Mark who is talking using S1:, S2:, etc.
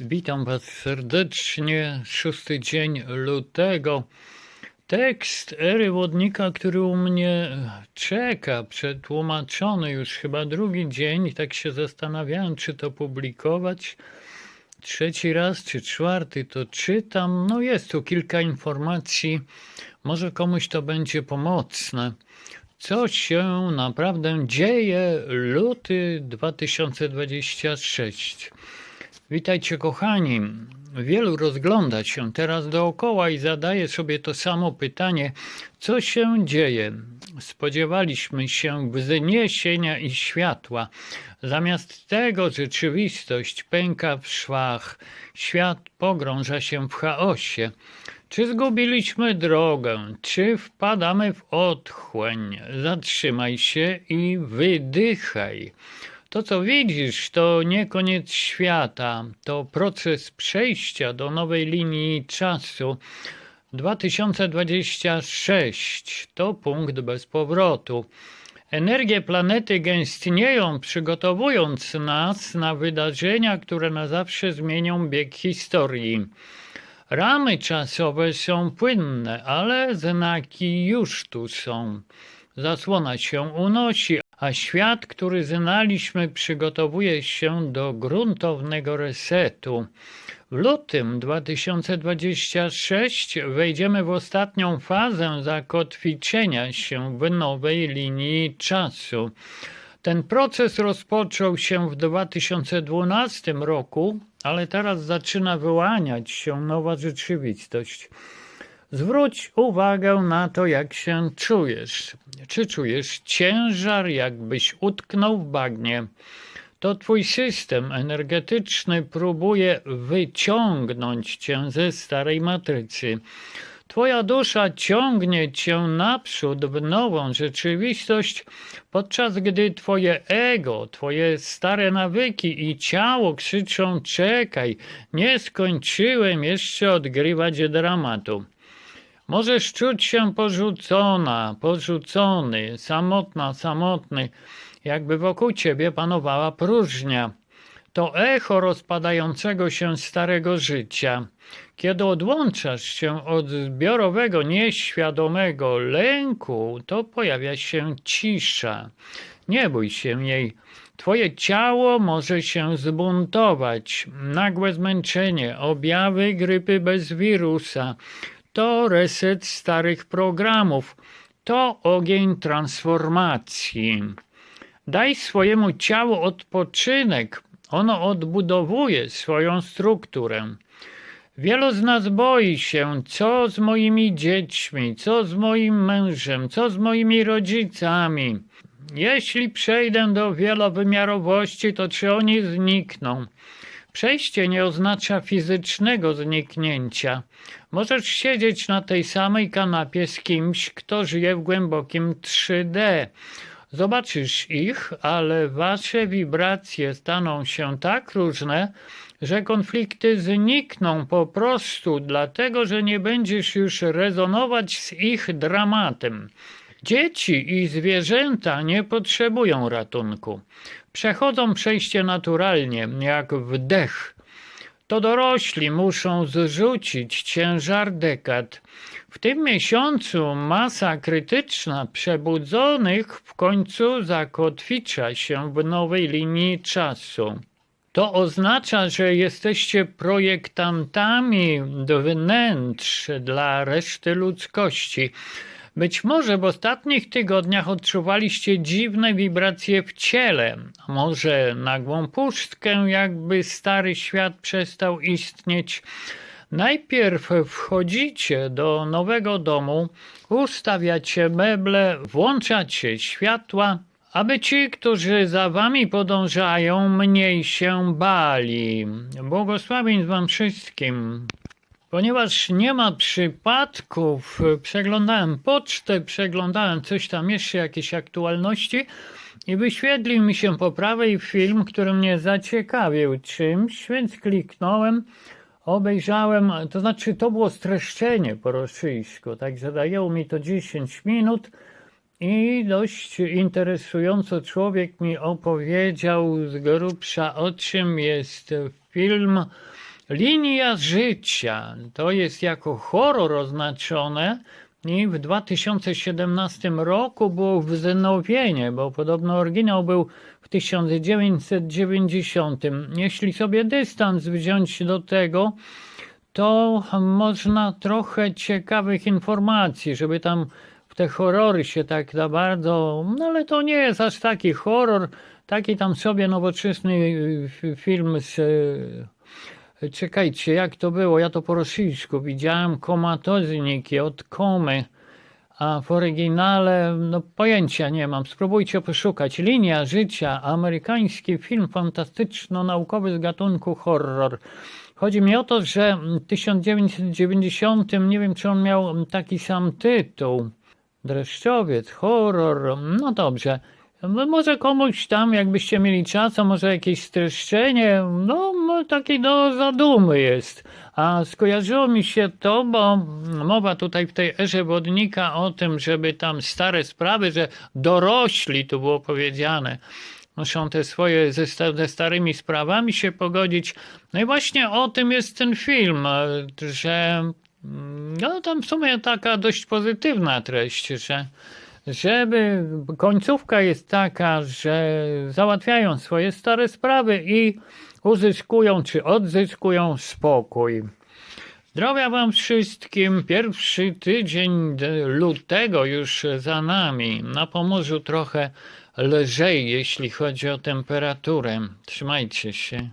S1: Witam Was serdecznie. Szósty dzień lutego. Tekst Ery Wodnika, który u mnie czeka, przetłumaczony już chyba drugi dzień tak się zastanawiałem, czy to publikować. Trzeci raz czy czwarty to czytam. No jest tu kilka informacji. Może komuś to będzie pomocne. Co się naprawdę dzieje luty 2026? Witajcie kochani. Wielu rozgląda się teraz dookoła i zadaje sobie to samo pytanie: co się dzieje? Spodziewaliśmy się wzniesienia i światła. Zamiast tego rzeczywistość pęka w szwach, świat pogrąża się w chaosie. Czy zgubiliśmy drogę? Czy wpadamy w otchłań? Zatrzymaj się i wydychaj. To, co widzisz, to nie koniec świata, to proces przejścia do nowej linii czasu. 2026 to punkt bez powrotu. Energie planety gęstnieją, przygotowując nas na wydarzenia, które na zawsze zmienią bieg historii. Ramy czasowe są płynne, ale znaki już tu są. Zasłona się unosi, a świat, który znaliśmy, przygotowuje się do gruntownego resetu. W lutym 2026 wejdziemy w ostatnią fazę zakotwiczenia się w nowej linii czasu. Ten proces rozpoczął się w 2012 roku, ale teraz zaczyna wyłaniać się nowa rzeczywistość. Zwróć uwagę na to, jak się czujesz. Czy czujesz ciężar, jakbyś utknął w bagnie? To twój system energetyczny próbuje wyciągnąć cię ze starej matrycy. Twoja dusza ciągnie cię naprzód w nową rzeczywistość, podczas gdy twoje ego, twoje stare nawyki i ciało krzyczą: Czekaj, nie skończyłem jeszcze odgrywać dramatu. Możesz czuć się porzucona, porzucony, samotna, samotny, jakby wokół ciebie panowała próżnia. To echo rozpadającego się starego życia. Kiedy odłączasz się od zbiorowego, nieświadomego lęku, to pojawia się cisza. Nie bój się jej. Twoje ciało może się zbuntować. Nagłe zmęczenie, objawy grypy bez wirusa to reset starych programów, to ogień transformacji. Daj swojemu ciału odpoczynek, ono odbudowuje swoją strukturę. Wielu z nas boi się, co z moimi dziećmi, co z moim mężem, co z moimi rodzicami. Jeśli przejdę do wielowymiarowości, to czy oni znikną? Przejście nie oznacza fizycznego zniknięcia. Możesz siedzieć na tej samej kanapie z kimś, kto żyje w głębokim 3D. Zobaczysz ich, ale wasze wibracje staną się tak różne, że konflikty znikną po prostu dlatego, że nie będziesz już rezonować z ich dramatem. Dzieci i zwierzęta nie potrzebują ratunku. Przechodzą przejście naturalnie, jak wdech. To dorośli muszą zrzucić ciężar dekad. W tym miesiącu masa krytyczna przebudzonych w końcu zakotwicza się w nowej linii czasu. To oznacza, że jesteście projektantami wnętrz dla reszty ludzkości. Być może w ostatnich tygodniach odczuwaliście dziwne wibracje w ciele, a może nagłą pustkę, jakby stary świat przestał istnieć. Najpierw wchodzicie do nowego domu, ustawiacie meble, włączacie światła, aby ci, którzy za wami podążają, mniej się bali. Błogosławień wam wszystkim. Ponieważ nie ma przypadków, przeglądałem pocztę, przeglądałem coś tam jeszcze, jakieś aktualności i wyświetlił mi się po prawej film, który mnie zaciekawił czymś, więc kliknąłem, obejrzałem, to znaczy to było streszczenie po rosyjsku, także zajęło mi to 10 minut i dość interesująco człowiek mi opowiedział z grubsza o czym jest film Linia życia. To jest jako horror oznaczone. I w 2017 roku było wznowienie, bo podobno oryginał był w 1990. Jeśli sobie dystans wziąć do tego, to można trochę ciekawych informacji, żeby tam w te horrory się tak za bardzo, no ale to nie jest aż taki horror, taki tam sobie nowoczesny y, f- film z y, Czekajcie, jak to było? Ja to po rosyjsku widziałem. Komatozniki od komy. A w oryginale, no pojęcia nie mam. Spróbujcie poszukać. Linia życia. Amerykański film fantastyczno-naukowy z gatunku horror. Chodzi mi o to, że w 1990, nie wiem czy on miał taki sam tytuł. Dreszczowiec, horror, no dobrze. No Może komuś tam, jakbyście mieli czas, a może jakieś streszczenie, no no, taki do zadumy jest. A skojarzyło mi się to, bo mowa tutaj w tej erze wodnika o tym, żeby tam stare sprawy, że dorośli, tu było powiedziane, muszą te swoje ze, ze starymi sprawami się pogodzić. No i właśnie o tym jest ten film, że no tam w sumie taka dość pozytywna treść, że żeby końcówka jest taka, że załatwiają swoje stare sprawy i uzyskują czy odzyskują spokój. Zdrowia Wam wszystkim. Pierwszy tydzień lutego już za nami. Na Pomorzu trochę lżej, jeśli chodzi o temperaturę. Trzymajcie się.